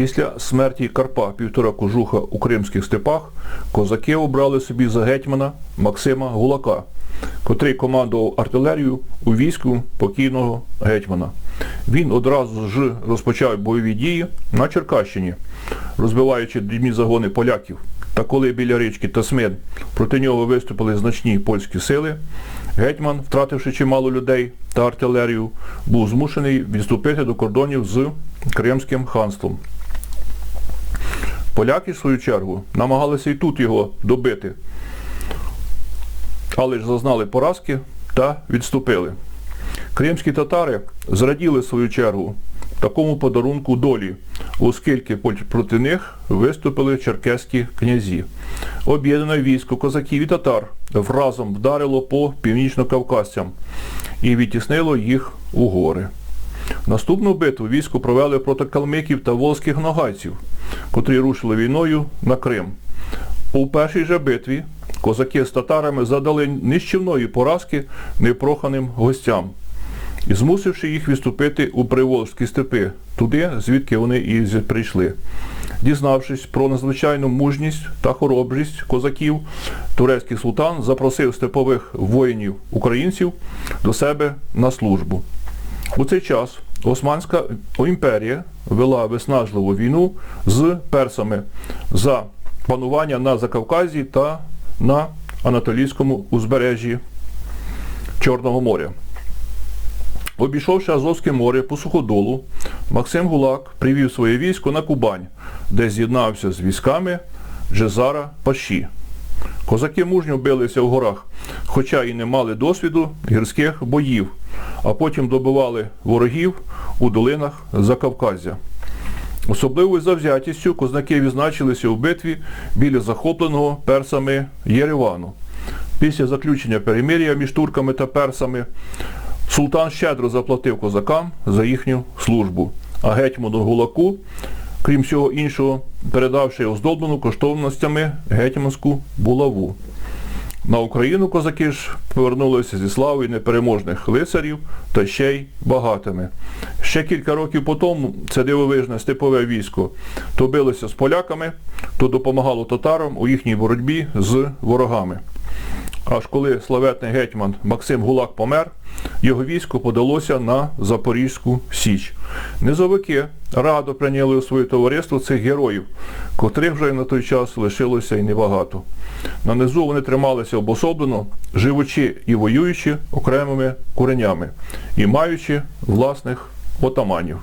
Після смерті Карпа півтора кожуха у кримських степах козаки обрали собі за гетьмана Максима Гулака, котрий командував артилерію у війську покійного гетьмана. Він одразу ж розпочав бойові дії на Черкащині, розбиваючи дрібні загони поляків. Та коли біля річки Тасмин проти нього виступили значні польські сили, гетьман, втративши чимало людей та артилерію, був змушений відступити до кордонів з Кримським ханством. Поляки, в свою чергу, намагалися і тут його добити, але ж зазнали поразки та відступили. Кримські татари зраділи в свою чергу такому подарунку долі, оскільки проти них виступили черкеські князі. Об'єднане військо козаків і татар вразом вдарило по північно-кавказцям і відтіснило їх у гори. Наступну битву військо провели проти калмиків та волзьких ногайців, котрі рушили війною на Крим. У першій же битві козаки з татарами задали нищівної поразки непроханим гостям і змусивши їх відступити у Приволжські степи, туди, звідки вони і прийшли. Дізнавшись про надзвичайну мужність та хоробрість козаків, турецький султан запросив степових воїнів українців до себе на службу. У цей час Османська імперія вела виснажливу війну з персами за панування на Закавказі та на Анатолійському узбережжі Чорного моря. Обійшовши Азовське море по суходолу, Максим Гулак привів своє військо на Кубань, де з'єднався з військами Джезара Паші. Козаки мужньо билися в горах, хоча і не мали досвіду гірських боїв, а потім добивали ворогів у долинах Закавказя. Особливою завзятістю козаки відзначилися у битві біля захопленого персами Єревану. Після заключення перемир'я між турками та персами султан щедро заплатив козакам за їхню службу, а гетьману Гулаку, крім всього іншого, передавши оздоблену коштовностями гетьманську булаву. На Україну козаки ж повернулися зі славою непереможних лицарів та ще й багатими. Ще кілька років по тому це дивовижне степове військо то билося з поляками, то допомагало татарам у їхній боротьбі з ворогами. Аж коли славетний гетьман Максим Гулак помер, його військо подалося на Запорізьку Січ. Низовики радо прийняли у своє товариство цих героїв, котрих вже на той час лишилося і небагато. На низу вони трималися обособлено, живучи і воюючи окремими куренями і маючи власних отаманів.